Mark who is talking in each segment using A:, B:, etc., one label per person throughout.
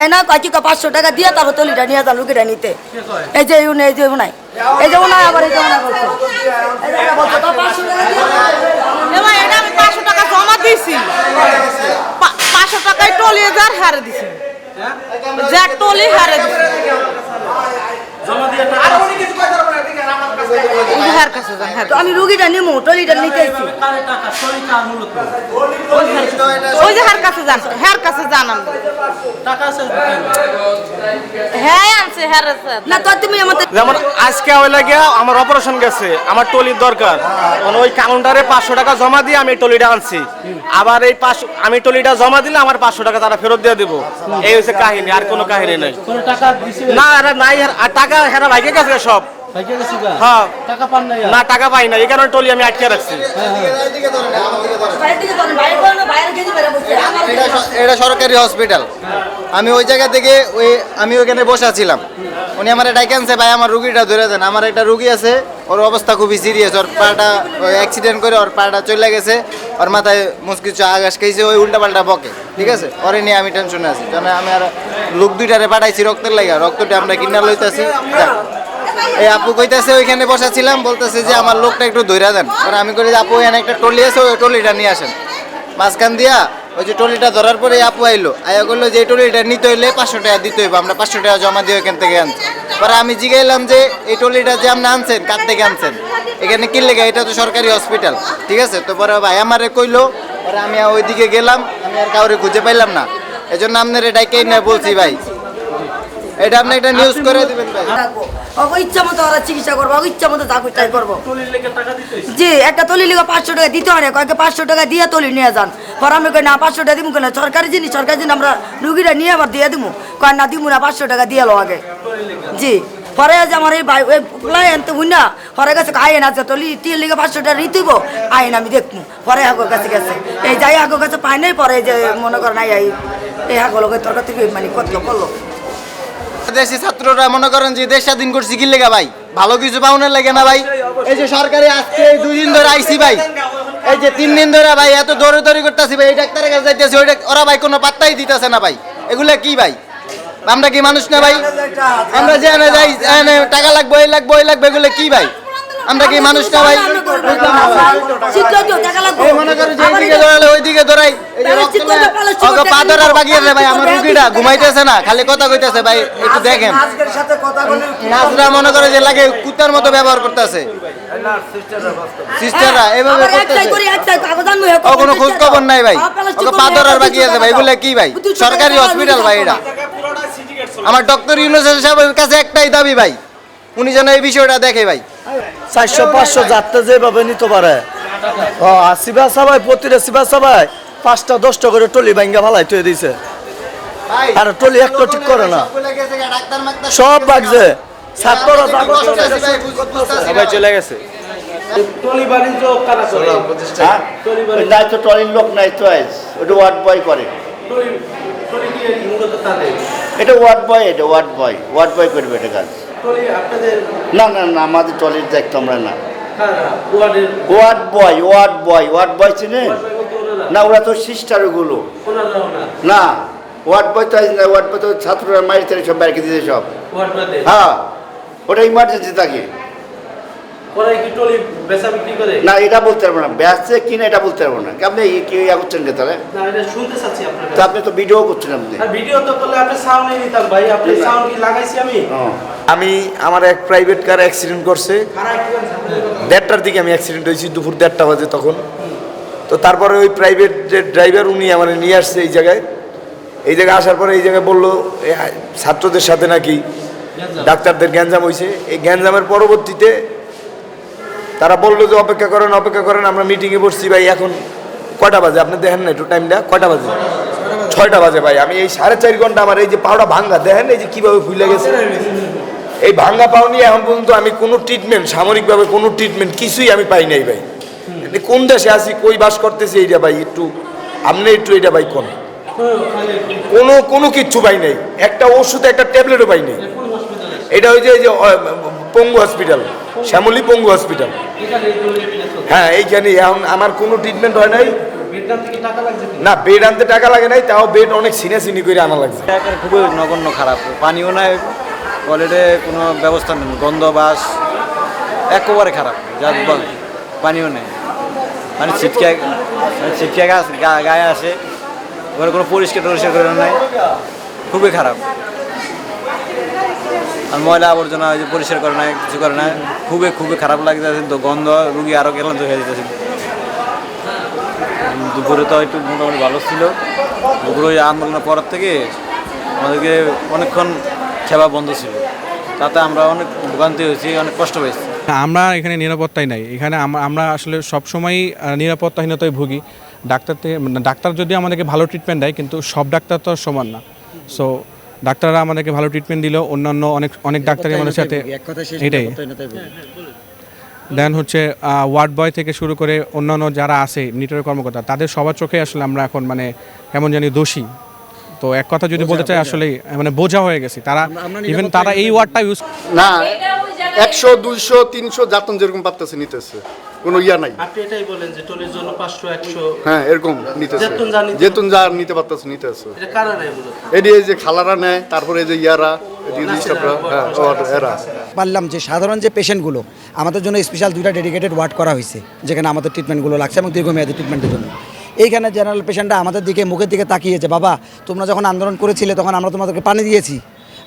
A: এই না কয়েক পাঁচশো টাকা দিয়ে তারপর তলিটা নিয়ে যান লুকিটা নিতে। এই যে ইউ এই যে নাই এই যে নাই আবার এই যে নাই বলছে। এই যে বলছে, তো 500 টাকা দিয়ে
B: এবার এটা আমি পাঁচশো টাকা জমা দিয়েছি পা- পাঁচশো টাকায় টলি যার হারে দিছি। যার টলি হারে দিছি হার কাছে যান হার
A: তো আমি রুগীটা নিমু টলিটা নিতে
B: ওই যে হার কাছে যান হার কাছে যান আমরা হ্যাঁ আনছে হার আছে।
A: না তো তুমি আমাদের
C: যেমন আজকে ওই লাগিয়া আমার অপারেশন গেছে আমার টলির দরকার। ওই কাউন্টারে পাঁচশো টাকা জমা দিয়ে আমি টলিটা আনছি। আবার এই পাঁচশো আমি টলিটা জমা দিলে আমার পাঁচশো টাকা তারা ফেরত দিয়ে দেবো। এই হচ্ছে কাহিনী আর কোনো কাহিনী নাই। না নাই আর টাকা হেরা ভাইকে গেছে সব।
D: ভাইকে গেছি গা?
C: হ্যাঁ।
D: টাকা পান নাই
C: না টাকা পাই না এই কারণে টলি আমি আটকে রাখছি।
E: এটা সরকারি হসপিটাল। আমি ওই জায়গা থেকে ওই আমি ওইখানে বসে আছিলাম। উনি আমার ডাইকে আনছে ভাই আমার রুগীটা ধরে দেন। আমার একটা রুগী আছে ওর অবস্থা খুবই সিরিয়াস ওর পাটা অ্যাক্সিডেন্ট করে ওর পাটা চলে গেছে। ওর মাথায় মুসকিচু আগাস খেয়েছে ওই উল্টা পাল্টা বকে। ঠিক আছে? ওরে নিয়ে আমি টেনশনে আছি। কারণ আমি আর লোক দুইটারে পাঠাইছি রক্তের লাগা রক্তটা আমরা কিনা লইতেছি। এই আপু কইতাছে, ওইখানে বসা ছিলাম বলতেছে যে, আমার লোকটা একটু ধইরা দেন। আর আমি করি যে, আপু, এখানে একটা টলি আছে, ওই টলিটা নিয়ে আসেন। মাঝখান দিয়া ওই যে টলিটা ধরার পরে আপু আইলো। আয়া করল যে টলিটা নিতে হইলে পাঁচশো টাকা দিতে হইব। আমরা পাঁচশো টাকা জমা দিয়ে ওখান থেকে আনছি। পরে আমি জিগাইলাম যে, এই টলিটা যে আপনি আনছেন, কার থেকে আনছেন? এখানে কি লেগে? এটা তো সরকারি হসপিটাল, ঠিক আছে? তো পরে ভাই আমারে কইলো। পরে আমি ওইদিকে গেলাম, আমি আর কাউরে খুঁজে পাইলাম না। এই জন্য আপনার এটাই না বলছি ভাই। এটা আপনি একটা নিউজ করে দিবেন ভাই।
A: রাখব ইচ্ছা মতো ওরা চিকিৎসা করব ওকে ইচ্ছা মতো চাকরি তাই করব। জি একটা তলি লিগে পাঁচশো টাকা দিতে হয় না কয়েকে পাঁচশো টাকা দিয়ে তলি নিয়ে যান। পরে আমি কই না পাঁচশো টাকা দিব কেন? সরকারি জিনিস সরকারি জিনিস আমরা রুগীরা নিয়ে আবার দিয়ে দিব কয় না দিব না পাঁচশো টাকা দিয়ে লো আগে। জি পরে যে আমার এই ভাই ওই পোলাই আনতে বুঝ না পরে গেছে আইন আছে তলি তিন লিগে পাঁচশো টাকা রিতিব আইন আমি দেখব পরে আগর কাছে গেছে। এই যাই আগর কাছে পাই নাই পরে যে মনে করেন এই এই থেকে মানে কত করল।
E: দেশি ছাত্ররা মনে করেন যে দেশ স্বাধীন করছি কি লেগা ভাই? ভালো কিছু পাওনের লাগে না ভাই? এই যে সরকারি আজকে এই দুই দিন ধরে আইসি ভাই। এই যে তিন দিন ধরে ভাই এত দৌড়ে দৌড়ি করতেছি ভাই এই ডাক্তারের কাছে যাইতেছি ওই ডাক- ওরা ভাই কোনো পাত্তাই দিতেছে না ভাই। এগুলা কি ভাই? আমরা কি মানুষ না ভাই? আমরা যে যাই টাকা লাগবে এই লাগবে ওই লাগবে এগুলো কি ভাই? আমরা কি মানুষ না ভাই? ওকে পা ধরার বাকি আছে ভাই আমার রুগীটা ঘুমাইতেছে না খালি কথা কইতেছে ভাই একটু দেখেন। নাচরা মনে করে যে লাগে কুত্তার মতো ব্যবহার করতেছে। সিস্টাররা এভাবে করতেছে।
A: করি, একটাই কাগজ আনব, হে
E: ও কোনো খোঁজ খবর নাই ভাই।
A: হ্যাঁ,
E: ওকে
A: করবে,
E: পা ধরার বাকি আছে ভাই এগুলো কি ভাই? সরকারি হসপিটাল ভাই এটা। আমার ডক্টর ইউনুসের সাহেবের কাছে একটাই দাবি ভাই উনি যেন এই বিষয়টা দেখে ভাই।
F: চারশো পাঁচশো যাত্রা যেভাবে নিতে পারে। ও আর শিবা সবাই প্রতিটা শিবা সবাই পাঁচটা দশটা করে টলি ভাঙ্গা ভালাই তুই দিছে।
E: ভাই
F: আর টলি একটা ঠিক করে না। সব
E: গেছে
F: বাগছে। ছাত্ররা
C: সবাই চলে গেছে।
F: হ্যাঁ? টলির লোক নাই তো ওটা ওয়ার্ড বয় করে। এটা ওয়ার্ড বয় এটা ওয়ার্ড বয়। ওয়ার্ড বয় করবে এটা কাজ। না না না আমাদের টলির দেখতো আমরা না। Ward boy ward boy ward boy চিনেন?
D: ওয়ার্ড বলতে ওনারা
F: না ওরা তো সিস্টার ওগুলো
D: ওনারাও না।
F: না ওয়ার্ড বয় তো না ওয়ার্ড বয় তো ছাত্ররা মারি তারি সব বাইরে দিতে সব। হ্যাঁ ওটা ইমার্জেন্সি থাকে।
D: ওরা কি টলি বেচা বিক্রি করে?
F: না এটা বলতে পারব না। কিনা এটা বলতে পারব না। আপনি এই কি ইয়া করছেন কে তাহলে? তো আপনি তো ভিডিও করছেন আপনি।
D: ভিডিও তো করলে আপনি সাউন্ড নিতাম ভাই। আপনি সাউন্ড কি লাগাইছি আমি?
G: আমি আমার এক প্রাইভেট কার অ্যাক্সিডেন্ট করছে? দেড়টার দিকে আমি অ্যাক্সিডেন্ট হয়েছি দুপুর দেড়টা বাজে তখন। তো তারপরে ওই প্রাইভেট যে ড্রাইভার উনি আমার নিয়ে আসছে এই জায়গায়। এই জায়গায় আসার পরে এই জায়গায় বলল ছাত্রদের সাথে নাকি ডাক্তারদের গ্যাঞ্জাম হয়েছে এই গ্যাঞ্জামের পরবর্তীতে তারা বলল যে অপেক্ষা করেন অপেক্ষা করেন আমরা মিটিংয়ে বসছি ভাই এখন কয়টা বাজে? আপনি দেখেন না একটু টাইমটা কয়টা বাজে? ছয়টা বাজে ভাই আমি এই সাড়ে চার ঘণ্টা আমার এই যে পাউডা ভাঙ্গা দেখেন এই যে কীভাবে ফুলে গেছে। এই ভাঙ্গা পাও নিয়ে এখন পর্যন্ত আমি কোনো ট্রিটমেন্ট সামরিকভাবে কোনো ট্রিটমেন্ট কিছুই আমি পাই নাই ভাই। কোন দেশে আছি, কই বাস করতেছি, এইটা ভাই একটু আপনি একটু এইটা ভাই কোন কোনো কোনো কিচ্ছু পাই নেই। একটা ওষুধ একটা ট্যাবলেটও পাই নেই। এটা ওই যে পঙ্গু হসপিটাল, শ্যামলী পঙ্গু হসপিটাল। হ্যাঁ এইখানে এখন আমার কোনো ট্রিটমেন্ট হয় নাই? না বেড আনতে টাকা লাগে নাই, তাও বেড অনেক সিনে সিনি করে আনা লাগছে।
H: খুবই নগণ্য খারাপ। পানিও নাই টয়লেটে কোনো ব্যবস্থা নেই, গন্ধ বাস, একেবারে খারাপ, যা পানিও নেই। মানে ছিটকে মানে ছিটকে গাছ গায়ে আসে ওখানে কোনো পরিষ্কার টরিষ্কার করে নাই। খুবই খারাপ। আর ময়লা আবর্জনা ওই যে পরিষ্কার করে না কিছু করে না খুবই খুবই খারাপ লাগতেছে। তো গন্ধ, রুগী আরও ক্লান্ত হয়ে যেতেছে। দুপুরে তো একটু মোটামুটি ভালো ছিল। দুপুরে ওই আন্দোলনের পর থেকে আমাদেরকে অনেকক্ষণ সেবা বন্ধ ছিল। তাতে আমরা অনেক ভোগান্তি হয়েছি, অনেক কষ্ট পেয়েছি
I: আমরা এখানে নিরাপত্তাই নাই। এখানে আমরা আসলে সবসময়ই নিরাপত্তাহীনতায় ভুগি। ডাক্তার থেকে মানে ডাক্তার যদি আমাদেরকে ভালো ট্রিটমেন্ট দেয় কিন্তু সব ডাক্তার তো আর সমান না। সো ডাক্তাররা আমাদেরকে ভালো ট্রিটমেন্ট দিলেও অন্যান্য অনেক অনেক ডাক্তারই আমাদের সাথে এটাই। দেন হচ্ছে ওয়ার্ড বয় থেকে শুরু করে অন্যান্য যারা আছে নিটের কর্মকর্তা তাদের সবার চোখে আসলে আমরা এখন মানে কেমন জানি দোষী। তো এক কথা যদি বলতে চাই আসলে মানে বোঝা হয়ে গেছি। তারা ইভেন তারা এই ওয়ার্ডটা ইউজ
J: না একশো দুইশো তিনশো যাতন যেরকম পারতেছে নিতেছে। কোনো ইয়া নাই।
D: আপনি এটাই বলেন যে টলির জন্য পাঁচশো একশো
J: হ্যাঁ এরকম নিতেছে।
D: যেতুন যা নিতে-
J: পারতেছে নিতেছে। এটা এই যে খালারা নেয় তারপরে এই যে ইয়ারা হ্যাঁ
K: পারলাম যে সাধারণ যে পেশেন্টগুলো আমাদের জন্য স্পেশাল দুইটা ডেডিকেটেড ওয়ার্ড করা হয়েছে যেখানে আমাদের ট্রিটমেন্টগুলো লাগছে এবং দীর্ঘমেয়াদী ট্রিটমেন্টের জন্য। এইখানে জেনারেল পেশেন্টরা আমাদের দিকে মুখের দিকে তাকিয়েছে বাবা তোমরা যখন আন্দোলন করেছিলে তখন আমরা তোমাদেরকে পানি দিয়েছি।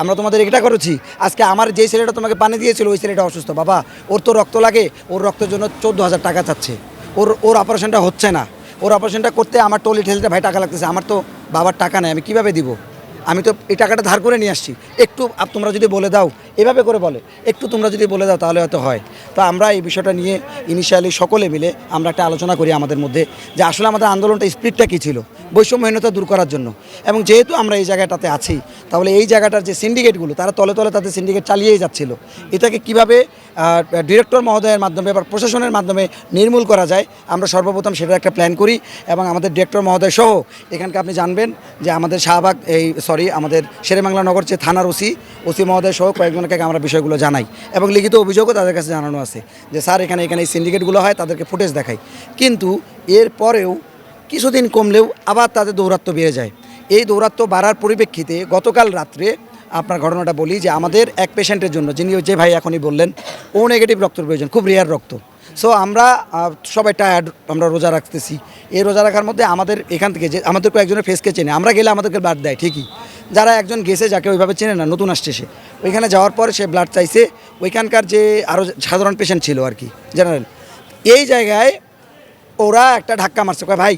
K: আমরা তোমাদের এটা করেছি। আজকে আমার যে ছেলেটা তোমাকে পানি দিয়েছিল, ওই ছেলেটা অসুস্থ। বাবা, ওর তো রক্ত লাগে, ওর রক্তের জন্য চোদ্দ হাজার টাকা চাচ্ছে। ওর ওর অপারেশনটা হচ্ছে না। ওর অপারেশনটা করতে আমার টোলি ঠেলতে ভাই টাকা লাগতেছে। আমার তো বাবার টাকা নেই, আমি কীভাবে দিব? আমি তো এই টাকাটা ধার করে নিয়ে আসছি। একটু তোমরা যদি বলে দাও, এভাবে করে বলে। একটু তোমরা যদি বলে দাও, তাহলে হয়তো হয়। তো আমরা এই বিষয়টা নিয়ে ইনিশিয়ালি সকলে মিলে আমরা একটা আলোচনা করি আমাদের মধ্যে যে আসলে আমাদের আন্দোলনটা স্পিডটা কী ছিল? বৈষম্যহীনতা দূর করার জন্য। এবং যেহেতু আমরা এই জায়গাটাতে আছি, তাহলে এই জায়গাটার যে সিন্ডিকেটগুলো তারা তলে তলে তাদের সিন্ডিকেট চালিয়েই যাচ্ছিল। এটাকে কীভাবে ডিরেক্টর মহোদয়ের মাধ্যমে বা প্রশাসনের মাধ্যমে নির্মূল করা যায়। আমরা সর্বপ্রথম সেটার একটা প্ল্যান করি এবং আমাদের ডিরেক্টর মহোদয় সহ এখানকে আপনি জানবেন যে আমাদের শাহবাগ এই সরি আমাদের শেরেবাংলা নগর যে থানার ওসি ওসি মহোদয় সহ কয়েকজনকে আমরা বিষয়গুলো জানাই এবং লিখিত অভিযোগও তাদের কাছে জানানো আছে যে, স্যার, এখানে এখানে এই সিন্ডিকেটগুলো হয়, তাদেরকে ফুটেজ দেখাই। কিন্তু এর পরেও কিছুদিন কমলেও আবার তাদের দৌরাত্ম্য বেড়ে যায়। এই দৌরাত্ম্য বাড়ার পরিপ্রেক্ষিতে গতকাল রাত্রে আপনার ঘটনাটা বলি যে আমাদের এক পেশেন্টের জন্য, যিনি যে ভাই এখনই বললেন, ও নেগেটিভ রক্তের প্রয়োজন, খুব রেয়ার রক্ত। সো আমরা সবাই টায়ার্ড আমরা রোজা রাখতেছি। এই রোজা রাখার মধ্যে আমাদের এখান থেকে যে, আমাদের কয়েকজনের ফেসকে চেনে, আমরা গেলে আমাদেরকে ব্লাড দেয়, ঠিকই। যারা একজন গেছে যাকে ওইভাবে চেনে না, নতুন আসছে সে, ওইখানে যাওয়ার পর সে ব্লাড চাইছে, ওইখানকার যে আরও সাধারণ পেশেন্ট ছিল আর কি জেনারেল এই জায়গায় ওরা একটা ধাক্কা মারছে, কয়, ভাই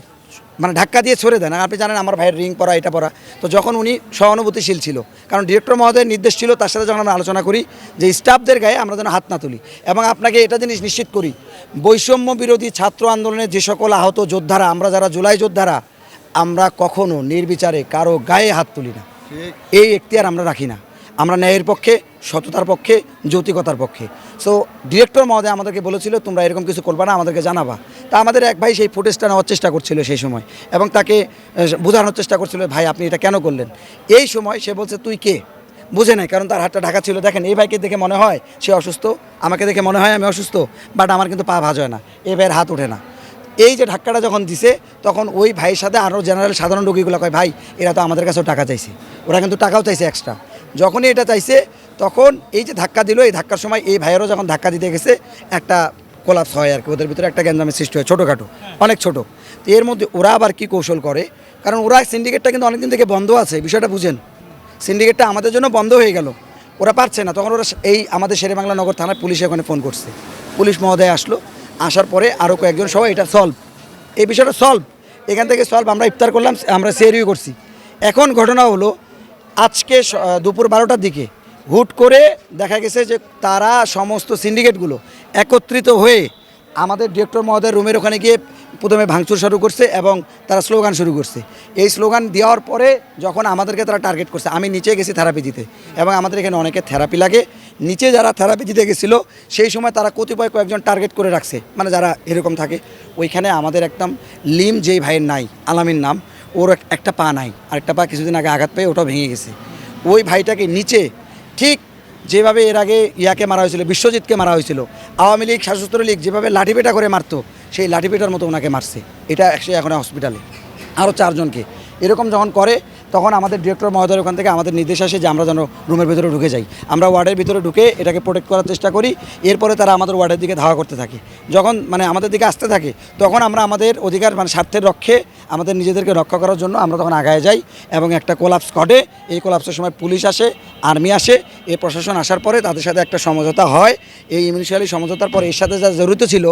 K: মানে ধাক্কা দিয়ে ছড়ে দেন। আর আপনি জানেন আমার ভাইয়ের রিং পরা এটা পরা। তো যখন উনি সহানুভূতিশীল ছিল কারণ ডিরেক্টর মহোদয়ের নির্দেশ ছিল তার সাথে যখন আমরা আলোচনা করি যে স্টাফদের গায়ে আমরা যেন হাত না তুলি। এবং আপনাকে এটা জিনিস নিশ্চিত করি বৈষম্য বিরোধী ছাত্র আন্দোলনে যে সকল আহত যোদ্ধারা আমরা যারা জুলাই যোদ্ধারা আমরা কখনো নির্বিচারে কারও গায়ে হাত তুলি না। এই এখতিয়ার আমরা রাখি না। আমরা ন্যায়ের পক্ষে, সততার পক্ষে, যৌতিকতার পক্ষে। সো ডিরেক্টর মহোদয় আমাদেরকে বলেছিল, তোমরা এরকম কিছু করবা না, আমাদেরকে জানাবা। তা আমাদের এক ভাই সেই ফুটেজটা নেওয়ার চেষ্টা করছিল সেই সময় এবং তাকে বোঝানোর চেষ্টা করছিল, ভাই, আপনি এটা কেন করলেন? এই সময় সে বলছে, তুই কে? বুঝে নাই, কারণ তার হাতটা ঢাকা ছিল। দেখেন, এই ভাইকে দেখে মনে হয় সে অসুস্থ, আমাকে দেখে মনে হয় আমি অসুস্থ, বাট আমার কিন্তু পা ভাজ হয় না এই ভাইয়ের হাত ওঠে না। এই যে ধাক্কাটা যখন দিছে, তখন ওই ভাইয়ের সাথে আরও জেনারেল সাধারণ রোগীগুলো কয়, ভাই, এরা তো আমাদের কাছেও টাকা চাইছে, ওরা কিন্তু টাকাও চাইছে এক্সট্রা যখনই এটা চাইছে, তখন এই যে ধাক্কা দিল, এই ধাক্কার সময় এই ভাইয়েরও যখন ধাক্কা দিতে গেছে, একটা কোলাপস হয় আর কি, ওদের ভিতরে একটা গ্যাঞ্জামের সৃষ্টি হয়, ছোটোখাটো, অনেক ছোটো। তো এর মধ্যে ওরা আবার কি কৌশল করে? কারণ ওরা সিন্ডিকেটটা কিন্তু অনেকদিন থেকে বন্ধ আছে বিষয়টা বুঝেন। সিন্ডিকেটটা আমাদের জন্য বন্ধ হয়ে গেল। ওরা পারছে না, তখন ওরা এই আমাদের শেরেবাংলা নগর থানার পুলিশ ওখানে ফোন করছে। পুলিশ মহোদয় আসলো, আসার পরে আরও কয়েকজন সবাই এটা সলভ এই বিষয়টা সলভ এখান থেকে সলভ আমরা ইফতার করলাম, আমরা সেরিও করছি। এখন ঘটনা হলো আজকে দুপুর বারোটার দিকে হুট করে দেখা গেছে যে তারা সমস্ত সিন্ডিকেটগুলো একত্রিত হয়ে আমাদের ডিরেক্টর মহোদয়ের রুমের ওখানে গিয়ে প্রথমে ভাঙচুর শুরু করছে এবং তারা স্লোগান শুরু করছে। এই স্লোগান দেওয়ার পরে যখন আমাদেরকে তারা টার্গেট করছে, আমি নিচে গেছি থেরাপি দিতে এবং আমাদের এখানে অনেকের থেরাপি লাগে। নিচে যারা থেরাপি দিতে গেছিল, সেই সময় তারা কতিপয় কয়েকজন টার্গেট করে রাখছে মানে যারা এরকম থাকে। ওইখানে আমাদের একদম লিম যেই ভাইয়ের নাই, আলামিন নাম ওর একটা পা নাই, আরেকটা পা কিছুদিন আগে আঘাত পেয়ে ওটাও ভেঙে গেছে। ওই ভাইটাকে নিচে ঠিক যেভাবে এর আগে ইয়াকে মারা হয়েছিল, বিশ্বজিৎকে মারা হয়েছিল, আওয়ামী লীগ, সশস্ত্র লীগ যেভাবে লাঠিপেটা করে মারত, সেই লাঠিপেটার মতো ওনাকে মারছে। এটা সে এখন হসপিটালে আরও চারজনকে। এরকম যখন করে তখন আমাদের ডিরেক্টর মহোদয়ের ওখান থেকে আমাদের নির্দেশ আসে যে আমরা যেন রুমের ভিতরে ঢুকে যাই। আমরা ওয়ার্ডের ভিতরে ঢুকে এটাকে প্রোটেক্ট করার চেষ্টা করি, এরপরে তারা আমাদের ওয়ার্ডের দিকে ধাওয়া করতে থাকে। যখন মানে আমাদের দিকে আসতে থাকে, তখন আমরা আমাদের অধিকার মানে স্বার্থের রক্ষে আমাদের নিজেদেরকে রক্ষা করার জন্য আমরা তখন আগায় যাই এবং একটা কোলাপস ঘটে। এই কোলাপসের সময় পুলিশ আসে আর্মি আসে, এই প্রশাসন আসার পরে তাদের সাথে একটা সমঝোতা হয়। এই ইমিউনিশিয়ালি সমঝোতার পরে এর সাথে যা জড়িত ছিল,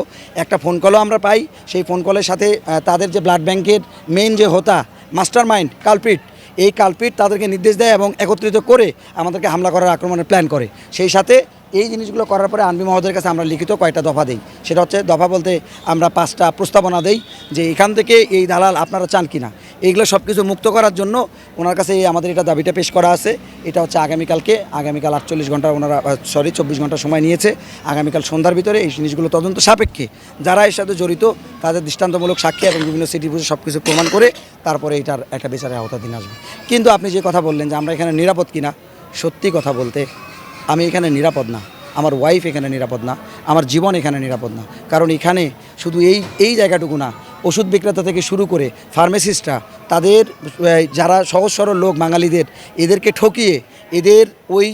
K: একটা ফোন কলও আমরা পাই। সেই ফোন কলের সাথে তাদের যে ব্লাড ব্যাংকের মেইন যে হোতা মাস্টার মাইন্ড কালপিট এই কালপিট তাদেরকে নির্দেশ দেয় এবং একত্রিত করে আমাদেরকে হামলা করার আক্রমণের প্ল্যান করে। সেই সাথে এই জিনিসগুলো করার পরে আনবি মহোদয়ের কাছে আমরা লিখিত কয়টা দফা দেই। সেটা হচ্ছে দফা বলতে আমরা পাঁচটা প্রস্তাবনা দেই যে এখান থেকে এই দালাল আপনারা চান কিনা। এইগুলো সব কিছু মুক্ত করার জন্য ওনার কাছে আমাদের এটা দাবিটা পেশ করা আছে। এটা হচ্ছে আগামীকালকে, আগামীকাল আটচল্লিশ ঘণ্টা ওনারা সরি চব্বিশ ঘণ্টা সময় নিয়েছে। আগামীকাল সন্ধ্যার ভিতরে এই জিনিসগুলো তদন্ত সাপেক্ষে যারা এর সাথে জড়িত তাদের দৃষ্টান্তমূলক সাক্ষী এবং বিভিন্ন সিটি বুঝে সব কিছু প্রমাণ করে তারপরে এটার একটা বিচারের আওতাধীন আসবে। কিন্তু আপনি যে কথা বললেন যে আমরা এখানে নিরাপদ কিনা, সত্যি কথা বলতে আমি এখানে নিরাপদ না। আমার ওয়াইফ এখানে নিরাপদ না। আমার জীবন এখানে নিরাপদ না। কারণ এখানে শুধু এই এই জায়গাটুকু না, ওষুধ বিক্রেতা থেকে শুরু করে ফার্মেসিস্টরা তাদের যারা সহজ সরল লোক বাঙালিদের, এদেরকে ঠকিয়ে এদের ওই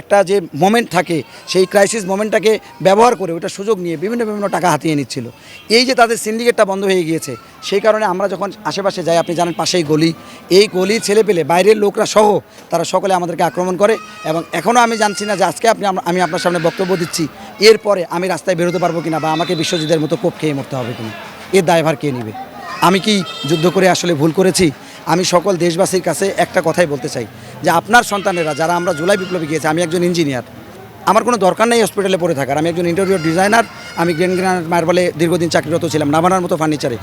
K: একটা যে মোমেন্ট থাকে, সেই ক্রাইসিস মোমেন্টটাকে ব্যবহার করে ওটা সুযোগ নিয়ে বিভিন্ন বিভিন্ন টাকা হাতিয়ে নিচ্ছিল। এই যে তাদের সিন্ডিকেটটা বন্ধ হয়ে গিয়েছে, সেই কারণে আমরা যখন আশেপাশে যাই, আপনি জানেন পাশেই গলি, এই গলি ছেলে পেলে, বাইরের লোকরা সহ তারা সকলে আমাদেরকে আক্রমণ করে এবং এখনও আমি জানছি না যে আজকে আপনি আমি আপনার সামনে বক্তব্য দিচ্ছি, এরপরে আমি রাস্তায় বেরোতে পারব কিনা বা আমাকে বিশ্বজিতের মতো কোপ খেয়ে মরতে হবে কিনা, এর দায়ভার কে নেবে? আমি কি যুদ্ধ করে আসলে ভুল করেছি? আমি সকল দেশবাসীর কাছে একটা কথাই বলতে চাই, যে আপনার সন্তানেরা, যারা আমরা জুলাই বিপ্লবে গিয়েছি, আমি একজন ইঞ্জিনিয়ার। আমার কোনো দরকার নেই হসপিটালে পড়ে থাকার। আমি একজন ইন্টেরিয়র ডিজাইনার আমি গ্রেন গ্রানাইট মার্বেলে দীর্ঘদিন চাকরিরত ছিলাম নাভানার মতো ফার্নিচারে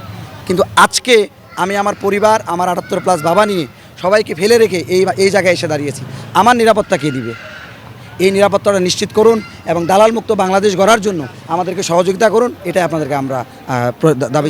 K: কিন্তু আজকে আমি আমার পরিবার, আমার আটাত্তর প্লাস বাবা নিয়ে সবাইকে ফেলে রেখে এই এই জায়গায় এসে দাঁড়িয়েছি। আমার নিরাপত্তা কে দিবে? এই নিরাপত্তাটা নিশ্চিত করুন এবং দালাল মুক্ত বাংলাদেশ গড়ার জন্য আমাদেরকে সহযোগিতা করুন, এটাই আপনাদেরকে আমরা দাবি